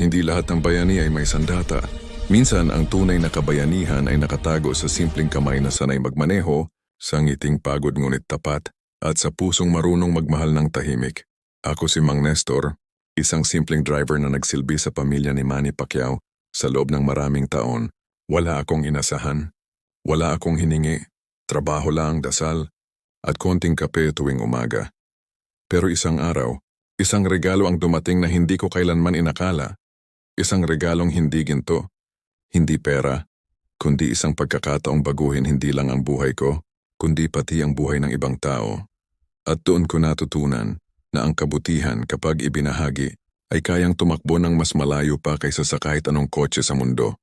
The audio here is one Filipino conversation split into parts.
hindi lahat ng bayani ay may sandata. Minsan ang tunay na kabayanihan ay nakatago sa simpleng kamay na sanay magmaneho, sa ngiting pagod ngunit tapat, at sa pusong marunong magmahal ng tahimik. Ako si Mang Nestor, isang simpleng driver na nagsilbi sa pamilya ni Manny Pacquiao sa loob ng maraming taon. Wala akong inasahan, wala akong hiningi, trabaho lang, dasal, at konting kape tuwing umaga. Pero isang araw, isang regalo ang dumating na hindi ko kailanman inakala. Isang regalong hindi ginto, hindi pera, kundi isang pagkakataong baguhin hindi lang ang buhay ko, kundi pati ang buhay ng ibang tao. At doon ko natutunan na ang kabutihan kapag ibinahagi ay kayang tumakbo ng mas malayo pa kaysa sa kahit anong kotse sa mundo.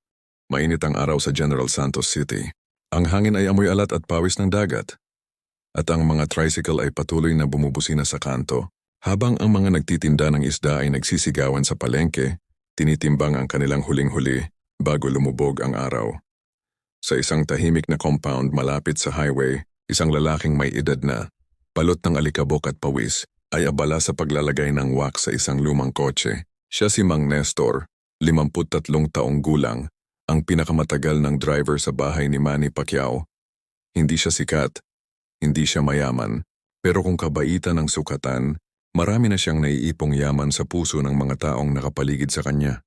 Mainit ang araw sa General Santos City. Ang hangin ay amoy alat at pawis ng dagat. At ang mga tricycle ay patuloy na bumubusina sa kanto, habang ang mga nagtitinda ng isda ay nagsisigawan sa palengke, tinitimbang ang kanilang huling-huli bago lumubog ang araw. Sa isang tahimik na compound malapit sa highway, isang lalaking may edad na, balot ng alikabok at pawis, ay abala sa paglalagay ng wax sa isang lumang kotse. Siya si Mang Nestor, 53 taong gulang, ang pinakamatagal ng driver sa bahay ni Manny Pacquiao. Hindi siya sikat, hindi siya mayaman, pero kung kabaitan ng sukatan, marami na siyang naiipong yaman sa puso ng mga taong nakapaligid sa kanya.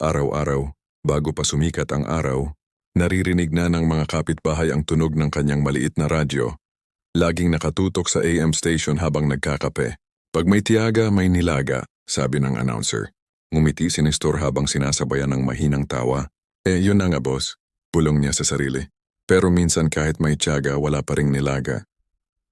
Araw-araw, bago pa sumikat ang araw, naririnig na ng mga kapitbahay ang tunog ng kanyang maliit na radyo. Laging nakatutok sa AM station habang nagkakape. Pag may tiyaga, may nilaga, sabi ng announcer. Ngumiti si Nestor habang sinasabayan ng mahinang tawa. Eh, yun na nga boss. Bulong niya sa sarili. Pero minsan kahit may tiyaga, wala pa ring nilaga.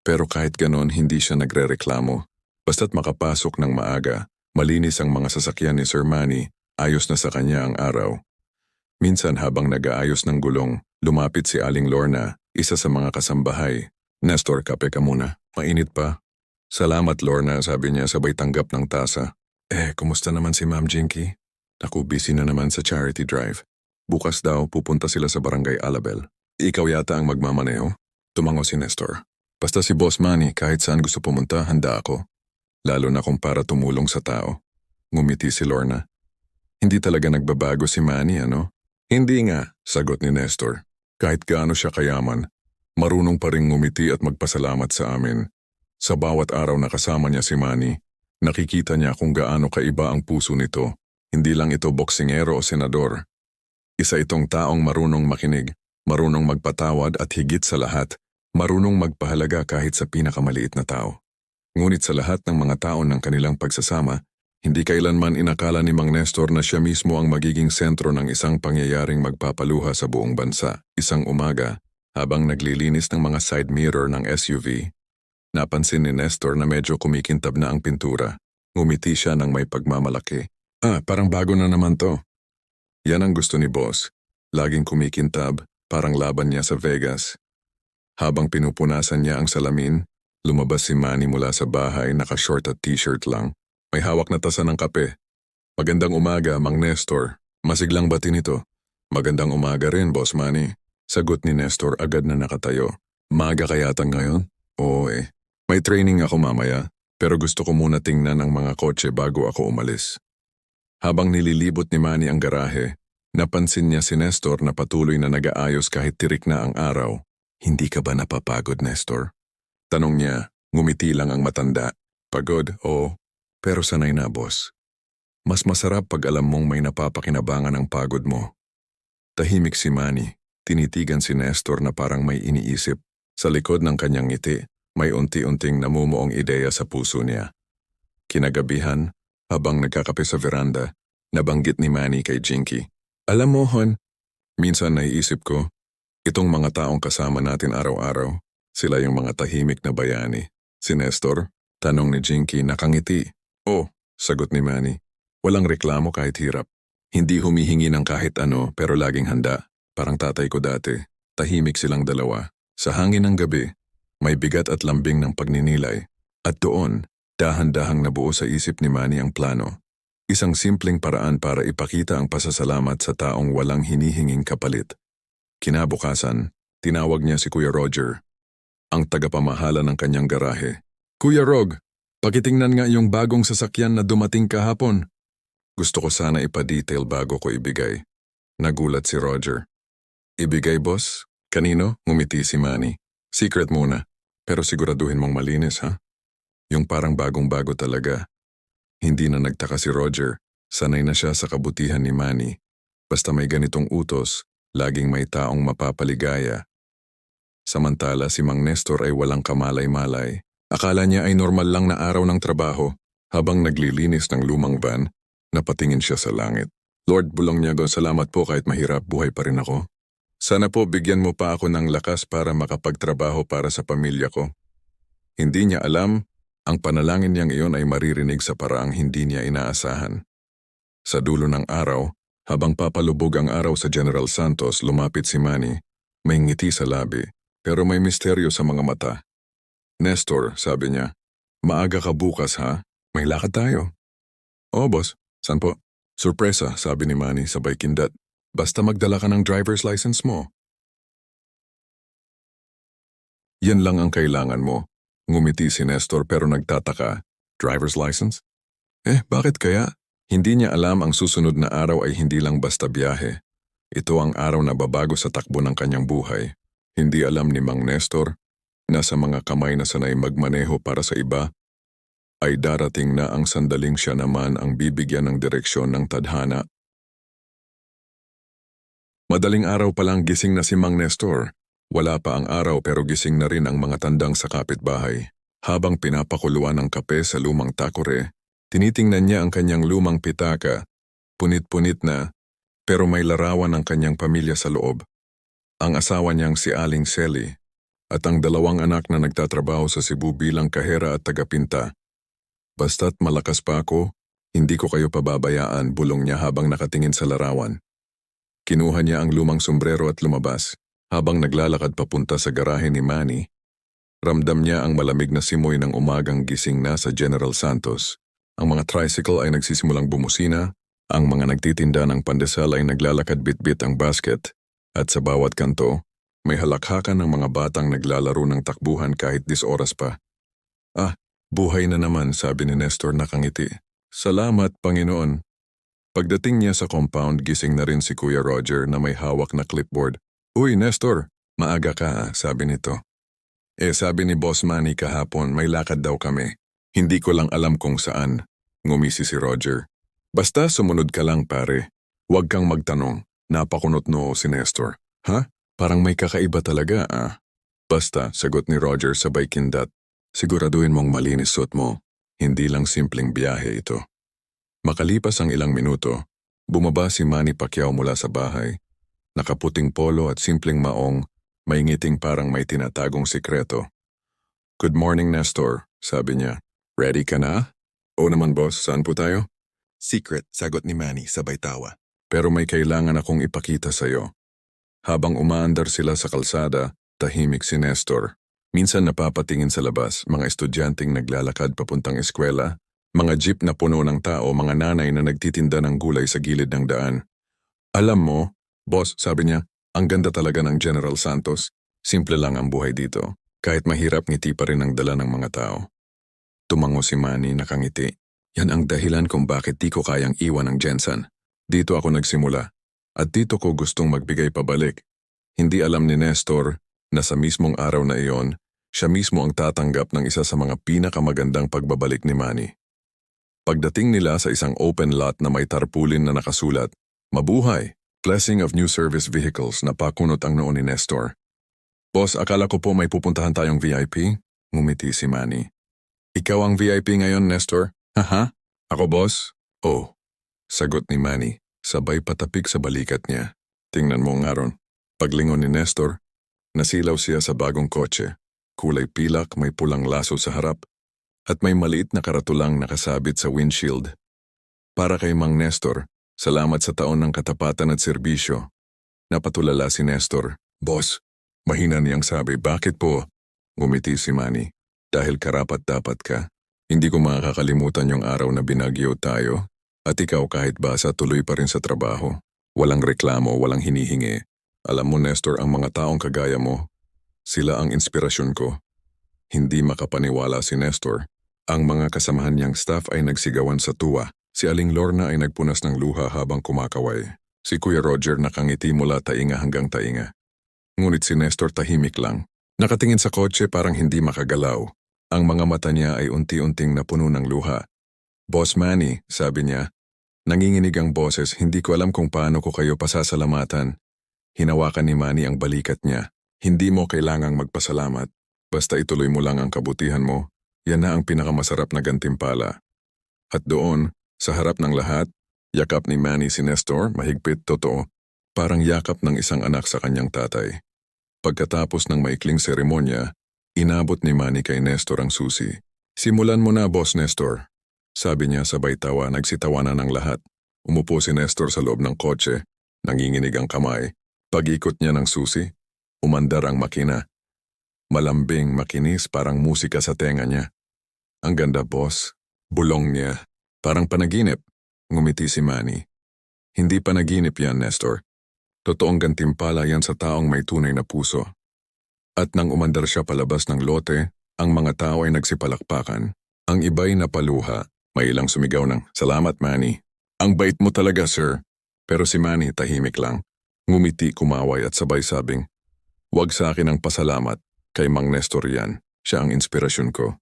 Pero kahit ganon, hindi siya nagre-reklamo. Basta't makapasok ng maaga, malinis ang mga sasakyan ni Sir Manny, ayos na sa kanya ang araw. Minsan habang nag-aayos ng gulong, lumapit si Aling Lorna, isa sa mga kasambahay. Nestor, kape ka muna. Mainit pa. Salamat Lorna, sabi niya sabay tanggap ng tasa. Eh, kumusta naman si Ma'am Jinky? Naku, busy na naman sa charity drive. Bukas daw pupunta sila sa barangay Alabel. Ikaw yata ang magmamaneho? Tumango si Nestor. Basta si Boss Manny, kahit saan gusto pumunta, handa ako. Lalo na kung para tumulong sa tao. Ngumiti si Lorna. Hindi talaga nagbabago si Manny, ano? Hindi nga, sagot ni Nestor. Kahit gaano siya kayaman, marunong pa rin ngumiti at magpasalamat sa amin. Sa bawat araw na kasama niya si Manny, nakikita niya kung gaano kaiba ang puso nito. Hindi lang ito boksingero o senador. Isa itong taong marunong makinig, marunong magpatawad at higit sa lahat, marunong magpahalaga kahit sa pinakamaliit na tao. Ngunit sa lahat ng mga taon ng kanilang pagsasama, hindi kailanman inakala ni Mang Nestor na siya mismo ang magiging sentro ng isang pangyayaring magpapaluha sa buong bansa. Isang umaga, habang naglilinis ng mga side mirror ng SUV, napansin ni Nestor na medyo kumikintab na ang pintura. Ngumiti siya ng may pagmamalaki. Ah, parang bago na naman to. Yan ang gusto ni boss. Laging kumikintab, parang laban niya sa Vegas. Habang pinupunasan niya ang salamin, lumabas si Manny mula sa bahay naka-short at t-shirt lang. May hawak na tasa ng kape. Magandang umaga, Mang Nestor. Masiglang bati nito. Magandang umaga rin, Boss Manny. Sagot ni Nestor agad na nakatayo. Maga kayata ngayon? Oo eh. May training ako mamaya, pero gusto ko muna tingnan ang mga kotse bago ako umalis. Habang nililibot ni Manny ang garahe, napansin niya si Nestor na patuloy na nag-aayos kahit tirik na ang araw. Hindi ka ba napapagod, Nestor? Tanong niya, ngumiti lang ang matanda. Pagod, oo. Pero sanay na, boss. Mas masarap pag alam mong may napapakinabangan ang pagod mo. Tahimik si Manny, tinitigan si Nestor na parang may iniisip. Sa likod ng kanyang ngiti, may unti-unting namumuong ideya sa puso niya. Kinagabihan, habang nagkakape sa veranda, nabanggit ni Manny kay Jinky. Alam mo, Hon, minsan naiisip ko, itong mga taong kasama natin araw-araw, sila yung mga tahimik na bayani. Si Nestor, tanong ni Jinky nakangiti. Oh, sagot ni Manny. Walang reklamo kahit hirap. Hindi humihingi ng kahit ano pero laging handa. Parang tatay ko dati. Tahimik silang dalawa. Sa hangin ng gabi, may bigat at lambing ng pagninilay. At doon, dahan-dahang nabuo sa isip ni Manny ang plano. Isang simpleng paraan para ipakita ang pasasalamat sa taong walang hinihinging kapalit. Kinabukasan, tinawag niya si Kuya Roger, ang tagapamahala ng kanyang garahe. Kuya Rog, pakitingnan nga yung bagong sasakyan na dumating kahapon. Gusto ko sana ipa-detail bago ko ibigay. Nagulat si Roger. Ibigay, boss? Kanino? Ngumiti si Manny. Secret muna. Pero siguraduhin mong malinis, ha? Yung parang bagong-bago talaga. Hindi na nagtaka si Roger. Sanay na siya sa kabutihan ni Manny. Basta may ganitong utos, laging may taong mapapaligaya. Samantala si Mang Nestor ay walang kamalay-malay. Akala niya ay normal lang na araw ng trabaho. Habang naglilinis ng lumang van, napatingin siya sa langit. Lord Bulongniago, salamat po kahit mahirap buhay pa rin ako. Sana po bigyan mo pa ako ng lakas para makapagtrabaho para sa pamilya ko. Hindi niya alam, ang panalangin niyang iyon ay maririnig sa paraang hindi niya inaasahan. Sa dulo ng araw, habang papalubog ang araw sa General Santos, lumapit si Manny. May ngiti sa labi, pero may misteryo sa mga mata. Nestor, sabi niya, maaga ka bukas ha? May lakad tayo. Oo, boss. San po? Surpresa, sabi ni Manny sabay kindat. Basta magdala ka ng driver's license mo. Yan lang ang kailangan mo. Ngumiti si Nestor pero nagtataka. Driver's license? Eh, bakit kaya? Hindi niya alam ang susunod na araw ay hindi lang basta biyahe. Ito ang araw na babago sa takbo ng kanyang buhay. Hindi alam ni Mang Nestor na sa mga kamay na sanay magmaneho para sa iba, ay darating na ang sandaling siya naman ang bibigyan ng direksyon ng tadhana. Madaling araw pa lang gising na si Mang Nestor. Wala pa ang araw pero gising na rin ang mga tandang sa kapitbahay. Habang pinapakuluan ng kape sa lumang takore, tinitingnan niya ang kanyang lumang pitaka. Punit-punit na, pero may larawan ang kanyang pamilya sa loob. Ang asawa niyang si Aling Sally at ang dalawang anak na nagtatrabaho sa Cebu bilang kahera at tagapinta. Basta't malakas pa ako, hindi ko kayo pababayaan, bulong niya habang nakatingin sa larawan. Kinuha niya ang lumang sombrero at lumabas. Habang naglalakad papunta sa garahe ni Manny, ramdam niya ang malamig na simoy ng umagang gising na sa General Santos. Ang mga tricycle ay nagsisimulang bumusina, ang mga nagtitinda ng pandesal ay naglalakad bitbit ang basket, at sa bawat kanto, may halakhakan ng mga batang naglalaro ng takbuhan kahit dis oras pa. Ah, buhay na naman, sabi ni Nestor nakangiti. Salamat, Panginoon. Pagdating niya sa compound, gising na rin si Kuya Roger na may hawak na clipboard. Uy, Nestor, maaga ka, ah," sabi nito. Eh, sabi ni Boss Manny kahapon, may lakad daw kami. Hindi ko lang alam kung saan. Ngumisi si Roger. Basta sumunod ka lang, pare. Huwag kang magtanong. Napakunot noo si Nestor. Ha? Parang may kakaiba talaga, ah. Basta, sagot ni Roger sabay kindat. Siguraduhin mong malinis suot mo. Hindi lang simpleng biyahe ito. Makalipas ang ilang minuto, bumaba si Manny Pacquiao mula sa bahay. Nakaputing polo at simpleng maong, may ngiting parang may tinatagong sikreto. Good morning, Nestor, sabi niya. Ready ka na? Oo naman, boss. Saan po tayo? Secret, sagot ni Manny sabay tawa. Pero may kailangan akong ipakita sa'yo. Habang umaandar sila sa kalsada, tahimik si Nestor. Minsan napapatingin sa labas, mga estudyanteng naglalakad papuntang eskwela, mga jeep na puno ng tao, mga nanay na nagtitinda ng gulay sa gilid ng daan. Alam mo, boss, sabi niya, ang ganda talaga ng General Santos. Simple lang ang buhay dito. Kahit mahirap ngiti pa rin ang dala ng mga tao. Tumango si Manny nakangiti. Yan ang dahilan kung bakit di ko kayang iwan ang Jensen. Dito ako nagsimula. At dito ko gustong magbigay pabalik. Hindi alam ni Nestor na sa mismong araw na iyon, siya mismo ang tatanggap ng isa sa mga pinakamagandang pagbabalik ni Manny. Pagdating nila sa isang open lot na may tarpulin na nakasulat, Mabuhay! Blessing of New Service Vehicles na pakunot ang noon ni Nestor. Boss, akala ko po may pupuntahan tayong VIP? Ngumiti si Manny. Ikaw ang VIP ngayon, Nestor? Haha? Ako, boss? Oh. Sagot ni Manny, sabay patapik sa balikat niya. Tingnan mo nga ron. Paglingon ni Nestor, nasilaw siya sa bagong kotse. Kulay pilak, may pulang laso sa harap, at may maliit na karatulang nakasabit sa windshield. Para kay Mang Nestor, salamat sa taon ng katapatan at serbisyo. Napatulala si Nestor. Boss, mahina niyang sabi, bakit po? Gumiti si Manny. Dahil karapat dapat ka. Hindi ko makakalimutan yung araw na binagyo tayo. At ikaw kahit basa tuloy pa rin sa trabaho. Walang reklamo, walang hinihingi. Alam mo Nestor, ang mga taong kagaya mo, sila ang inspirasyon ko. Hindi makapaniwala si Nestor. Ang mga kasamahan niyang staff ay nagsigawan sa tuwa. Si Aling Lorna ay nagpunas ng luha habang kumakaway. Si Kuya Roger nakangiti mula tainga hanggang tainga. Ngunit si Nestor tahimik lang. Nakatingin sa kotse parang hindi makagalaw. Ang mga mata niya ay unti-unting napuno ng luha. Boss Manny, sabi niya, nanginginig ang boses, hindi ko alam kung paano ko kayo pasasalamatan. Hinawakan ni Manny ang balikat niya. Hindi mo kailangang magpasalamat. Basta ituloy mo lang ang kabutihan mo. Yan na ang pinakamasarap na gantimpala. At doon, sa harap ng lahat, yakap ni Manny si Nestor, mahigpit, totoo, parang yakap ng isang anak sa kanyang tatay. Pagkatapos ng maikling seremonya, inabot ni Manny kay Nestor ang susi. Simulan mo na, Boss Nestor. Sabi niya sabay tawa, nagsitawanan ng lahat. Umupo si Nestor sa loob ng kotse, nanginginig ang kamay. Pag-ikot niya ng susi, umandar ang makina. Malambing, makinis, parang musika sa tenga niya. Ang ganda, boss. Bulong niya. Parang panaginip. Ngumiti si Manny. Hindi panaginip yan, Nestor. Totoong gantimpala yan sa taong may tunay na puso. At nang umandar siya palabas ng lote, ang mga tao ay nagsipalakpakan. Ang iba'y napaluha, may ilang sumigaw ng, Salamat, Manny. Ang bait mo talaga, sir. Pero si Manny tahimik lang. Ngumiti, kumaway at sabay sabing, Huwag sa akin ang pasalamat. Kay Mang Nestor yan. Siya ang inspirasyon ko.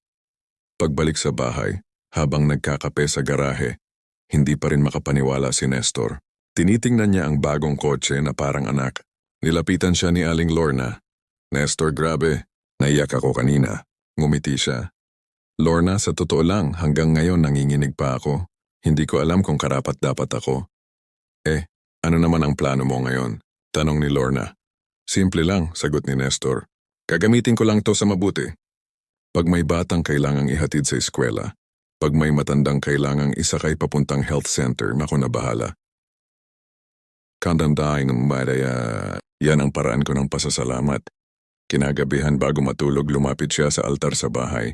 Pagbalik sa bahay, habang nagkakape sa garahe, hindi pa rin makapaniwala si Nestor. Tinitingnan niya ang bagong kotse na parang anak. Nilapitan siya ni Aling Lorna. Nestor, grabe. Naiyak ako kanina. Ngumiti siya. Lorna, sa totoo lang, hanggang ngayon nanginginig pa ako. Hindi ko alam kung karapat dapat ako. Eh, ano naman ang plano mo ngayon? Tanong ni Lorna. Simple lang, sagot ni Nestor. Gagamitin ko lang to sa mabuti. Pag may batang kailangang ihatid sa eskwela, pag may matandang kailangang isakay papuntang health center, nako na bahala. Kandandaan ng madaya, yan ang paraan ko ng pasasalamat. Kinagabihan bago matulog lumapit siya sa altar sa bahay.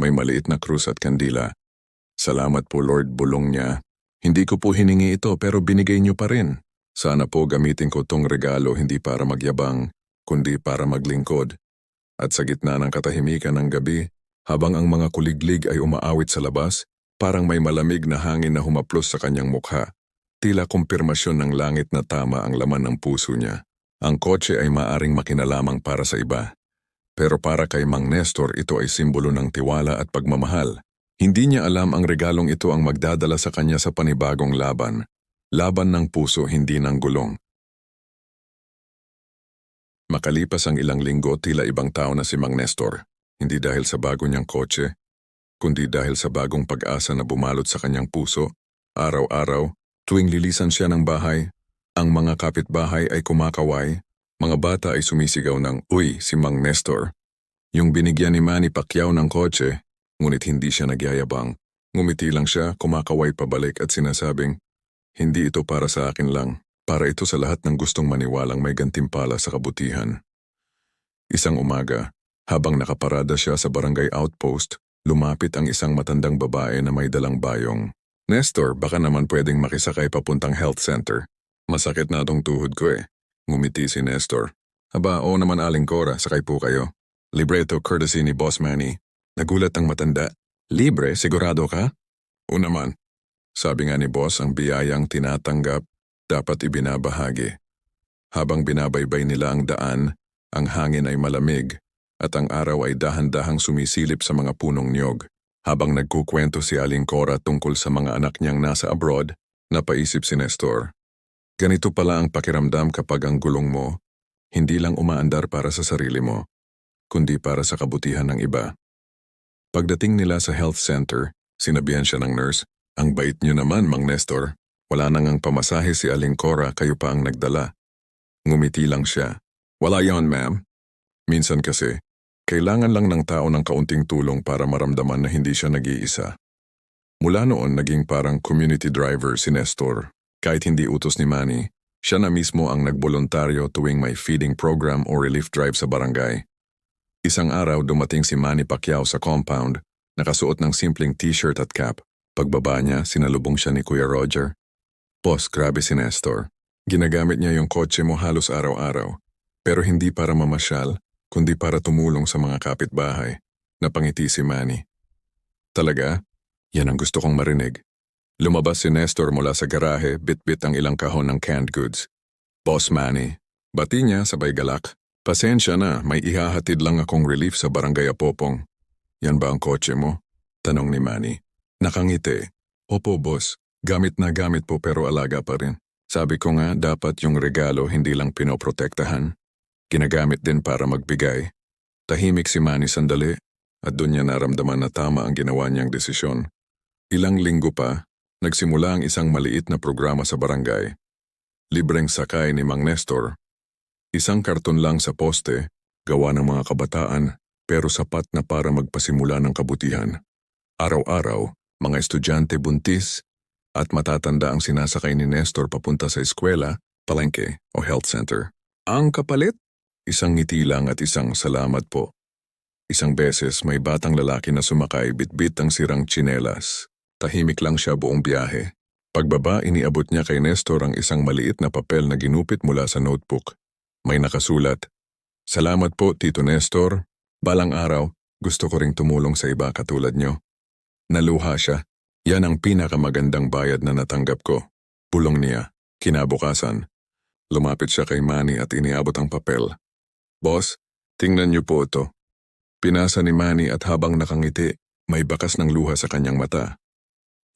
May maliit na krus at kandila. Salamat po Lord, bulong niya. Hindi ko po hiningi ito pero binigay niyo pa rin. Sana po gamitin ko tong regalo hindi para magyabang, kundi para maglingkod. At sa gitna ng katahimikan ng gabi, habang ang mga kuliglig ay umaawit sa labas, parang may malamig na hangin na humaplos sa kanyang mukha. Tila kumpirmasyon ng langit na tama ang laman ng puso niya. Ang kotse ay maaring makinalamang para sa iba. Pero para kay Mang Nestor ito ay simbolo ng tiwala at pagmamahal. Hindi niya alam ang regalong ito ang magdadala sa kanya sa panibagong laban. Laban ng puso, hindi ng gulong. Makalipas ang ilang linggo, tila ibang tao na si Mang Nestor. Hindi dahil sa bago niyang kotse, kundi dahil sa bagong pag-asa na bumalot sa kanyang puso. Araw-araw, tuwing lilisan siya ng bahay, ang mga kapitbahay ay kumakaway, mga bata ay sumisigaw ng, Uy, si Mang Nestor. Yung binigyan ni Manny Pacquiao ng kotse, ngunit hindi siya nagyayabang. Ngumiti lang siya, kumakaway pabalik at sinasabing, Hindi ito para sa akin lang, para ito sa lahat ng gustong maniwalang may gantimpala sa kabutihan. Isang umaga, habang nakaparada siya sa barangay outpost, lumapit ang isang matandang babae na may dalang bayong. Nestor, baka naman pwedeng makisakay papuntang health center. Masakit na atong tuhod ko eh. Ngumiti si Nestor. Aba, oo naman aling Cora, sakay po kayo. Libreto courtesy ni Boss Manny. Nagulat ang matanda. Libre, sigurado ka? O naman. Sabi nga ni Boss, ang biyayang tinatanggap, dapat ibinabahagi. Habang binabaybay nila ang daan, ang hangin ay malamig, at ang araw ay dahan-dahang sumisilip sa mga punong niyog. Habang nagkukwento si Aling Cora tungkol sa mga anak niyang nasa abroad, napaisip si Nestor. Ganito pala ang pakiramdam kapag ang gulong mo, hindi lang umaandar para sa sarili mo, kundi para sa kabutihan ng iba. Pagdating nila sa health center, sinabihan siya ng nurse, Ang bait niyo naman, Mang Nestor. Wala nang ang pamasahe si Aling Cora, kayo pa ang nagdala. Ngumiti lang siya. Wala yon, ma'am. Minsan kasi, kailangan lang ng tao ng kaunting tulong para maramdaman na hindi siya nag-iisa. Mula noon naging parang community driver si Nestor. Kahit hindi utos ni Manny, siya na mismo ang nagboluntaryo tuwing may feeding program o relief drive sa barangay. Isang araw dumating si Manny Pacquiao sa compound, nakasuot ng simpleng t-shirt at cap. Pagbaba niya, sinalubong siya ni Kuya Roger. Boss, grabe si Nestor. Ginagamit niya yung kotse mo halos araw-araw. Pero hindi para mamasyal, kundi para tumulong sa mga kapitbahay. Napangiti si Manny. Talaga? Yan ang gusto kong marinig. Lumabas si Nestor mula sa garahe, bit-bit ang ilang kahon ng canned goods. Boss Manny, bati niya sabay galak. Pasensya na, may ihahatid lang akong relief sa barangay Apopong. Yan ba ang kotse mo? Tanong ni Manny. Nakangiti. Opo, boss. Gamit na gamit po pero alaga pa rin. Sabi ko nga, dapat yung regalo hindi lang pinoprotektahan. Ginagamit din para magbigay. Tahimik si Manny sandali at doon niya naramdaman na tama ang ginawa niyang desisyon. Ilang linggo pa, nagsimula ang isang maliit na programa sa barangay. Libreng sakay ni Mang Nestor. Isang karton lang sa poste, gawa ng mga kabataan, pero sapat na para magpasimula ng kabutihan. Araw-araw, mga estudyante buntis at matatanda ang sinasakay ni Nestor papunta sa eskwela, palengke o health center. Ang kapalit? Isang ngiti lang at isang salamat po. Isang beses may batang lalaki na sumakay bitbit ang sirang tsinelas. Tahimik lang siya buong biyahe. Pagbaba, iniabot niya kay Nestor ang isang maliit na papel na ginupit mula sa notebook. May nakasulat, Salamat po, Tito Nestor. Balang araw, gusto ko ring tumulong sa iba katulad nyo. Naluha siya. Yan ang pinakamagandang bayad na natanggap ko. Pulong niya. Kinabukasan. Lumapit siya kay Manny at iniabot ang papel. Boss, tingnan niyo po ito. Pinasa ni Manny at habang nakangiti, may bakas ng luha sa kanyang mata.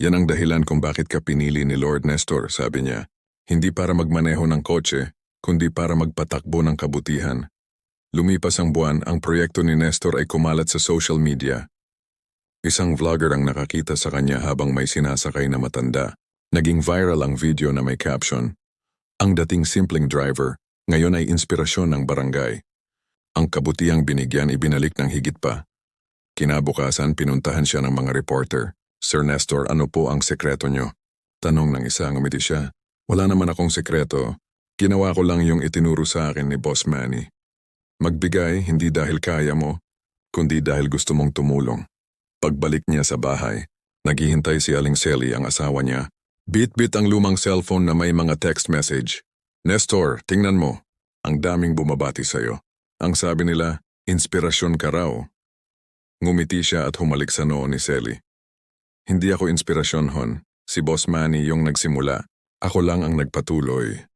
Yan ang dahilan kung bakit ka pinili ni Lord Nestor, sabi niya. Hindi para magmaneho ng kotse, kundi para magpatakbo ng kabutihan. Lumipas ang buwan, ang proyekto ni Nestor ay kumalat sa social media. Isang vlogger ang nakakita sa kanya habang may sinasakay na matanda. Naging viral ang video na may caption, Ang dating simpleng driver, ngayon ay inspirasyon ng barangay. Ang kabutihang binigyan ibinalik ng higit pa. Kinabukasan pinuntahan siya ng mga reporter. Sir Nestor, ano po ang sekreto nyo? Tanong ng isa, ngumiti siya. Wala naman akong sekreto. Ginawa ko lang yung itinuro sa akin ni Boss Manny. Magbigay hindi dahil kaya mo, kundi dahil gusto mong tumulong. Pagbalik niya sa bahay, naghihintay si Aling Sally ang asawa niya. Bit-bit ang lumang cellphone na may mga text message. Nestor, tingnan mo. Ang daming bumabati sa'yo. Ang sabi nila, inspirasyon ka raw. Ngumiti siya at humalik sa noo ni Sally. Hindi ako inspirasyon, Hon. Si Boss Manny yung nagsimula. Ako lang ang nagpatuloy.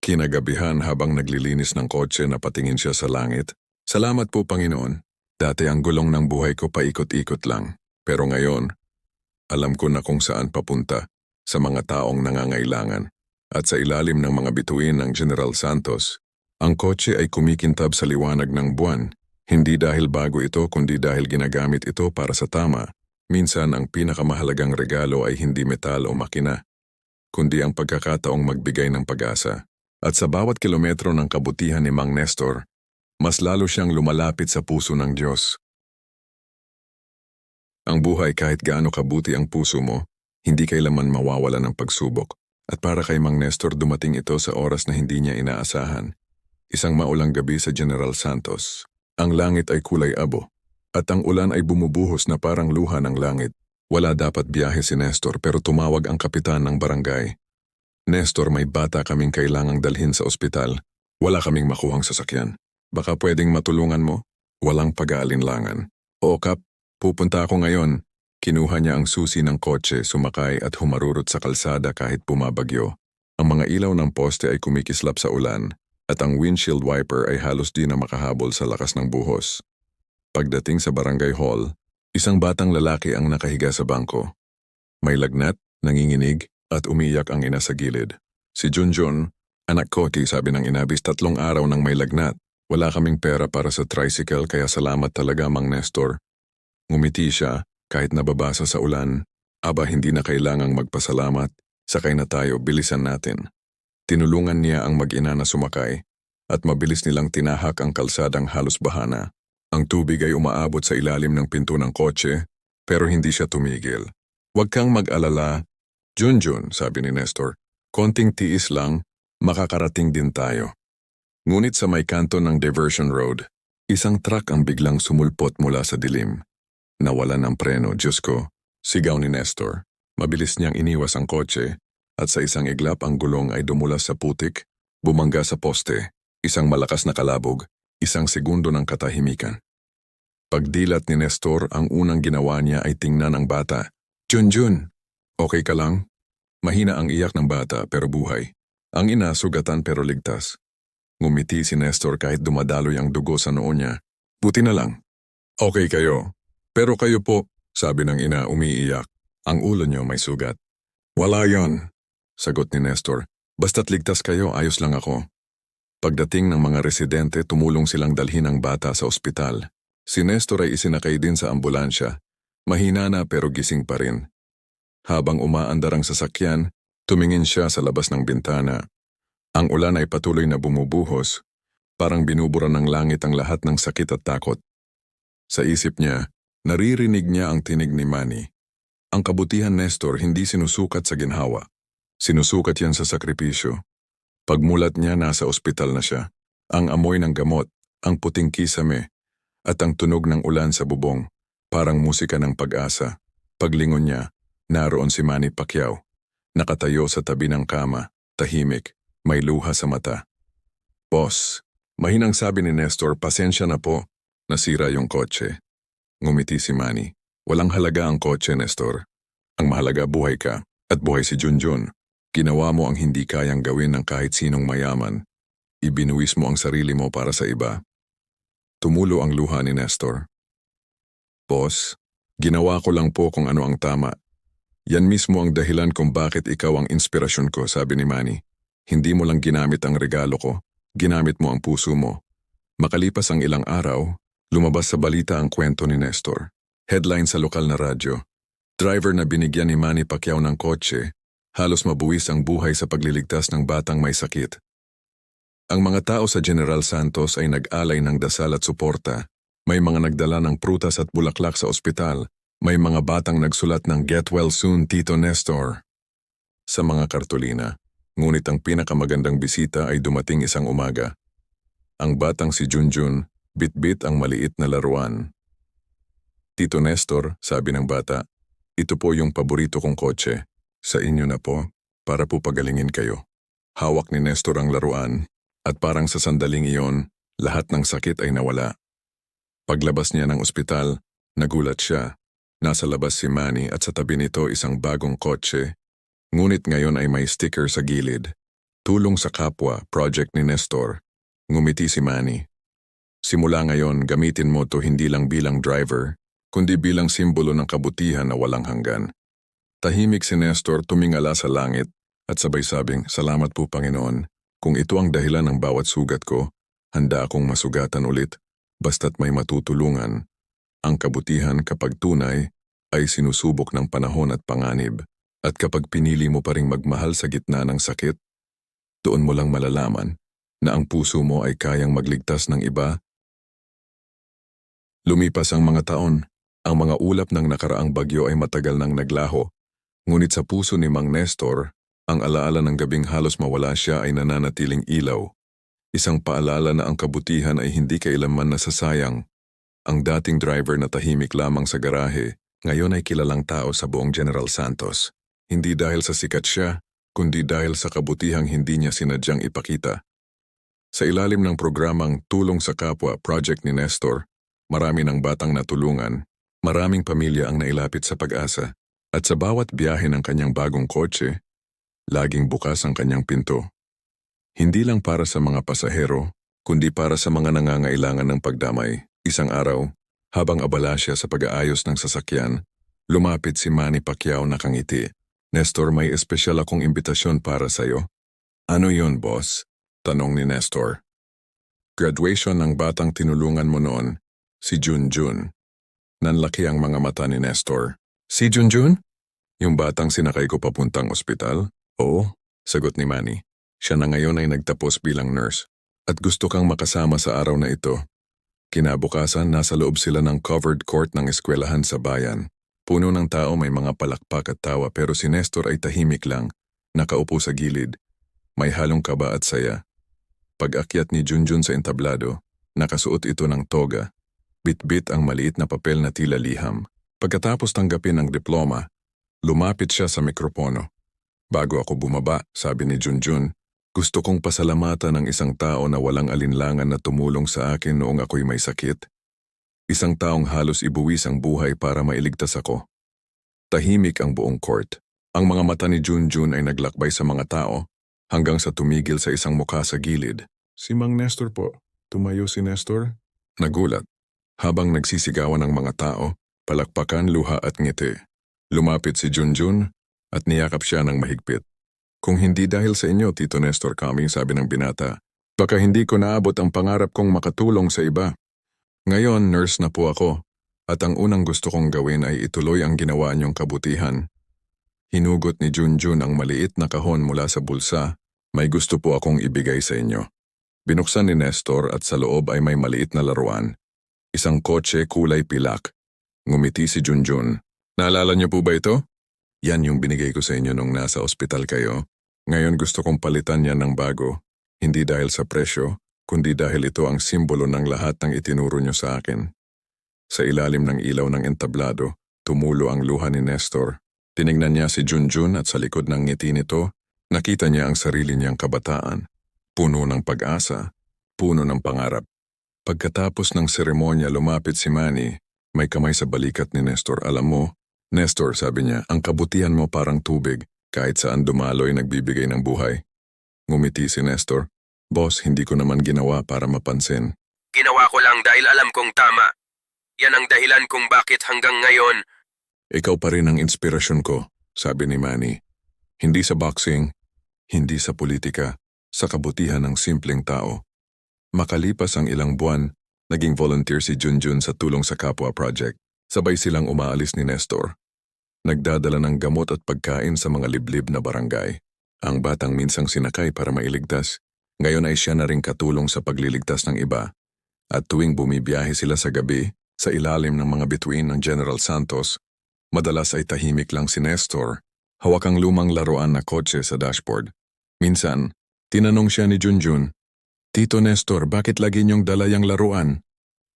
Kinagabihan habang naglilinis ng kotse na patingin siya sa langit. Salamat po, Panginoon. Dati ang gulong ng buhay ko paikot-ikot lang. Pero ngayon, alam ko na kung saan papunta sa mga taong nangangailangan. At sa ilalim ng mga bituin ng General Santos, ang kotse ay kumikintab sa liwanag ng buwan, hindi dahil bago ito kundi dahil ginagamit ito para sa tama. Minsan ang pinakamahalagang regalo ay hindi metal o makina, kundi ang pagkakataong magbigay ng pag-asa. At sa bawat kilometro ng kabutihan ni Mang Nestor, mas lalo siyang lumalapit sa puso ng Diyos. Ang buhay kahit gaano kabuti ang puso mo, hindi kailaman mawawala ng pagsubok. At para kay Mang Nestor dumating ito sa oras na hindi niya inaasahan. Isang maulang gabi sa General Santos. Ang langit ay kulay abo. At ang ulan ay bumubuhos na parang luha ng langit. Wala dapat biyahe si Nestor pero tumawag ang kapitan ng barangay. Nestor, may bata kaming kailangang dalhin sa ospital. Wala kaming makuhang sasakyan. Baka pwedeng matulungan mo? Walang pag-aalinlangan. Oo, Kap. Pupunta ako ngayon. Kinuha niya ang susi ng kotse, sumakay at humarurot sa kalsada kahit pumabagyo. Ang mga ilaw ng poste ay kumikislap sa ulan at ang windshield wiper ay halos di na makahabol sa lakas ng buhos. Pagdating sa barangay hall, isang batang lalaki ang nakahiga sa bangko. May lagnat, nanginginig at umiyak ang ina sa gilid. Si Junjun, anak ko, sabi ng inabis tatlong araw nang may lagnat. Wala kaming pera para sa tricycle kaya salamat talaga Mang Nestor. Ngumiti siya kahit nababasa sa ulan, aba hindi na kailangang magpasalamat, sakay na tayo, bilisan natin. Tinulungan niya ang mag-ina na sumakay, at mabilis nilang tinahak ang kalsadang halos bahana. Ang tubig ay umaabot sa ilalim ng pinto ng kotse, pero hindi siya tumigil. Huwag kang mag-alala. Junjun, sabi ni Nestor, konting tiis lang, makakarating din tayo. Ngunit sa may kanto ng diversion road, isang truck ang biglang sumulpot mula sa dilim. Nawala ng preno, Diyos ko. Sigaw ni Nestor. Mabilis niyang iniwas ang kotse at sa isang iglap ang gulong ay dumulas sa putik, bumangga sa poste, isang malakas na kalabog, isang segundo ng katahimikan. Pagdilat ni Nestor, ang unang ginawa niya ay tingnan ang bata. Junjun! Okay ka lang? Mahina ang iyak ng bata pero buhay. Ang ina sugatan pero ligtas. Ngumiti si Nestor kahit dumadaloy ang dugo sa noo niya. Buti na lang. Okay kayo. Pero kayo po, sabi ng ina umiiyak. Ang ulo niyo may sugat. Wala yon, sagot ni Nestor. Basta't ligtas kayo, ayos lang ako. Pagdating ng mga residente, tumulong silang dalhin ang bata sa ospital. Si Nestor ay isinakay din sa ambulansya. Mahina na pero gising pa rin. Habang umaandar ang sasakyan, tumingin siya sa labas ng bintana. Ang ulan ay patuloy na bumubuhos, parang binubura ng langit ang lahat ng sakit at takot. Sa isip niya, naririnig niya ang tinig ni Manny. Ang kabutihan Nestor hindi sinusukat sa ginhawa. Sinusukat yan sa sakripisyo. Pagmulat niya nasa ospital na siya. Ang amoy ng gamot, ang puting kisame, at ang tunog ng ulan sa bubong, parang musika ng pag-asa. Paglingon niya, naroon si Manny Pacquiao. Nakatayo sa tabi ng kama, tahimik, may luha sa mata. Boss, mahinang sabi ni Nestor, pasensya na po, nasira yung kotse. Ngumiti si Manny. Walang halaga ang kotse, Nestor. Ang mahalaga buhay ka, at buhay si Junjun. Ginawa mo ang hindi kayang gawin ng kahit sinong mayaman. Ibinuwis mo ang sarili mo para sa iba. Tumulo ang luha ni Nestor. Boss, ginawa ko lang po kung ano ang tama. Yan mismo ang dahilan kung bakit ikaw ang inspirasyon ko, sabi ni Manny. Hindi mo lang ginamit ang regalo ko, ginamit mo ang puso mo. Makalipas ang ilang araw, lumabas sa balita ang kwento ni Nestor. Headline sa lokal na radyo. Driver na binigyan ni Manny Pacquiao ng kotse, halos mabuwis ang buhay sa pagliligtas ng batang may sakit. Ang mga tao sa General Santos ay nag-alay ng dasal at suporta. May mga nagdala ng prutas at bulaklak sa ospital. May mga batang nagsulat ng Get Well Soon, Tito Nestor. Sa mga kartulina, ngunit ang pinakamagandang bisita ay dumating isang umaga. Ang batang si Junjun, bit-bit ang maliit na laruan. Tito Nestor, sabi ng bata, ito po yung paborito kong kotse. Sa inyo na po, para po pagalingin kayo. Hawak ni Nestor ang laruan, at parang sa sandaling iyon, lahat ng sakit ay nawala. Paglabas niya ng ospital, nagulat siya. Nasa labas si Manny at sa tabi nito isang bagong kotse. Ngunit ngayon ay may sticker sa gilid. Tulong sa kapwa, project ni Nestor. Ngumiti si Manny. Simula ngayon, gamitin mo to hindi lang bilang driver, kundi bilang simbolo ng kabutihan na walang hanggan. Tahimik si Nestor tumingala sa langit at sabay sabing, Salamat po Panginoon. Kung ito ang dahilan ng bawat sugat ko, handa akong masugatan ulit, basta't may matutulungan. Ang kabutihan kapag tunay ay sinusubok ng panahon at panganib, at kapag pinili mo pa ring magmahal sa gitna ng sakit, doon mo lang malalaman na ang puso mo ay kayang magligtas ng iba. Lumipas ang mga taon, ang mga ulap ng nakaraang bagyo ay matagal nang naglaho, ngunit sa puso ni Mang Nestor, ang alaala ng gabing halos mawala siya ay nananatiling ilaw. Isang paalala na ang kabutihan ay hindi kailanman nasasayang. Ang dating driver na tahimik lamang sa garahe, ngayon ay kilalang tao sa buong General Santos. Hindi dahil sa sikat siya, kundi dahil sa kabutihang hindi niya sinadyang ipakita. Sa ilalim ng programang Tulong sa Kapwa Project ni Nestor, marami ng batang natulungan, maraming pamilya ang nailapit sa pag-asa, at sa bawat biyahe ng kanyang bagong kotse, laging bukas ang kanyang pinto. Hindi lang para sa mga pasahero, kundi para sa mga nangangailangan ng pagdamay. Isang araw, habang abala siya sa pag-aayos ng sasakyan, lumapit si Manny Pacquiao na kangiti. Nestor, may espesyal akong imbitasyon para sa'yo. Ano yon, boss? Tanong ni Nestor. Graduation ng batang tinulungan mo noon, si Junjun. Nanlaki ang mga mata ni Nestor. Si Junjun? Yung batang sinakay ko papuntang ospital? Oo, sagot ni Manny. Siya na ngayon ay nagtapos bilang nurse. At gusto kang makasama sa araw na ito. Kinabukasan, nasa loob sila ng covered court ng eskwelahan sa bayan. Puno ng tao may mga palakpak at tawa pero si Nestor ay tahimik lang, nakaupo sa gilid. May halong kaba at saya. Pag-akyat ni Junjun sa entablado, nakasuot ito ng toga. Bit-bit ang maliit na papel na tila liham. Pagkatapos tanggapin ang diploma, lumapit siya sa mikropono. Bago ako bumaba, sabi ni Junjun, gusto kong pasalamatan ng isang tao na walang alinlangan na tumulong sa akin noong ako'y may sakit. Isang taong halos ibuwis ang buhay para mailigtas ako. Tahimik ang buong court. Ang mga mata ni Junjun ay naglakbay sa mga tao hanggang sa tumigil sa isang mukha sa gilid. Si Mang Nestor po. Tumayo si Nestor? Nagulat. Habang nagsisigawan ng mga tao, palakpakan, luha at ngiti. Lumapit si Junjun at niyakap siya ng mahigpit. Kung hindi dahil sa inyo, Tito Nestor Kaming, sabi ng binata, baka hindi ko naabot ang pangarap kong makatulong sa iba. Ngayon, nurse na po ako, at ang unang gusto kong gawin ay ituloy ang ginawa niyong kabutihan. Hinugot ni Junjun ang maliit na kahon mula sa bulsa. May gusto po akong ibigay sa inyo. Binuksan ni Nestor at sa loob ay may maliit na laruan. Isang kotse kulay pilak. Ngumiti si Junjun. Naalala niyo po ba ito? Yan yung binigay ko sa inyo nung nasa ospital kayo. Ngayon gusto kong palitan yan ng bago. Hindi dahil sa presyo, kundi dahil ito ang simbolo ng lahat ng itinuro niyo sa akin. Sa ilalim ng ilaw ng entablado, tumulo ang luha ni Nestor. Tinignan niya si Junjun at sa likod ng ngiti nito, nakita niya ang sarili niyang kabataan. Puno ng pag-asa, puno ng pangarap. Pagkatapos ng seremonya lumapit si Manny, may kamay sa balikat ni Nestor. Alam mo, Nestor, sabi niya, ang kabutihan mo parang tubig, kahit saan dumaloy nagbibigay ng buhay. Ngumiti si Nestor. Boss, hindi ko naman ginawa para mapansin. Ginawa ko lang dahil alam kong tama. Yan ang dahilan kung bakit hanggang ngayon, Ikaw pa rin ang inspirasyon ko, sabi ni Manny. Hindi sa boxing, hindi sa politika, sa kabutihan ng simpleng tao. Makalipas ang ilang buwan, naging volunteer si Junjun sa Tulong sa Kapwa Project. Sabay silang umaalis ni Nestor. Nagdadala ng gamot at pagkain sa mga liblib na barangay. Ang batang minsang sinakay para mailigtas, ngayon ay siya na rin katulong sa pagliligtas ng iba. At tuwing bumibiyahe sila sa gabi, sa ilalim ng mga bituin ng General Santos, Madalas ay tahimik lang si Nestor, hawak ang lumang laruan na kotse sa dashboard. Minsan, tinanong siya ni Junjun, Tito Nestor, bakit lagi niyong dala yung laruan?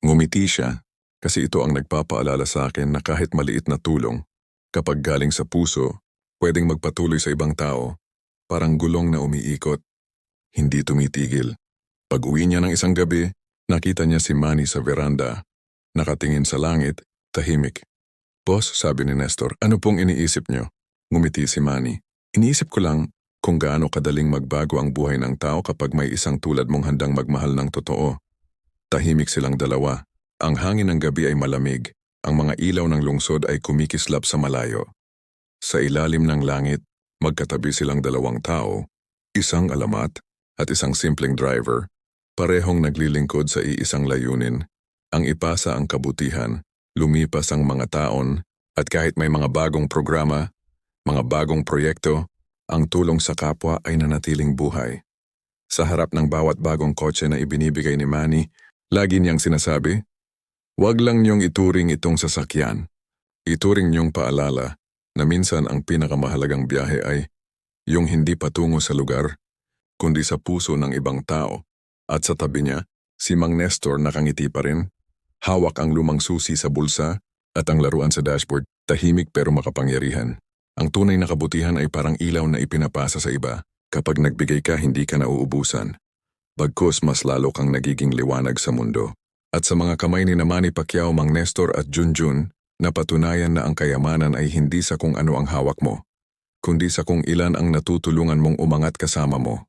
Ngumiti siya, kasi ito ang nagpapaalala sa akin na kahit maliit na tulong, kapag galing sa puso, pwedeng magpatuloy sa ibang tao, parang gulong na umiikot, hindi tumitigil. Pag uwi niya ng isang gabi, nakita niya si Manny sa veranda, nakatingin sa langit, tahimik. Boss, sabi ni Nestor, ano pong iniisip niyo? Ngumiti si Manny. Iniisip ko lang kung gaano kadaling magbago ang buhay ng tao kapag may isang tulad mong handang magmahal ng totoo. Tahimik silang dalawa. Ang hangin ng gabi ay malamig. Ang mga ilaw ng lungsod ay kumikislap sa malayo. Sa ilalim ng langit, magkatabi silang dalawang tao, isang alamat at isang simpleng driver, parehong naglilingkod sa iisang layunin, ang ipasa ang kabutihan Lumipas ang mga taon at kahit may mga bagong programa, mga bagong proyekto, ang tulong sa kapwa ay nanatiling buhay. Sa harap ng bawat bagong kotse na ibinibigay ni Manny, lagi niyang sinasabi, Huwag lang niyong ituring itong sasakyan. Ituring niyong paalala na minsan ang pinakamahalagang biyahe ay yung hindi patungo sa lugar, kundi sa puso ng ibang tao. At sa tabi niya, si Mang Nestor nakangiti pa rin Hawak ang lumang susi sa bulsa at ang laruan sa dashboard, tahimik pero makapangyarihan. Ang tunay na kabutihan ay parang ilaw na ipinapasa sa iba. Kapag nagbigay ka, hindi ka nauubusan. Bagkus mas lalo kang nagiging liwanag sa mundo. At sa mga kamay ni Manny Pacquiao, Mang Nestor at Junjun, napatunayan na ang kayamanan ay hindi sa kung ano ang hawak mo, kundi sa kung ilan ang natutulungan mong umangat kasama mo.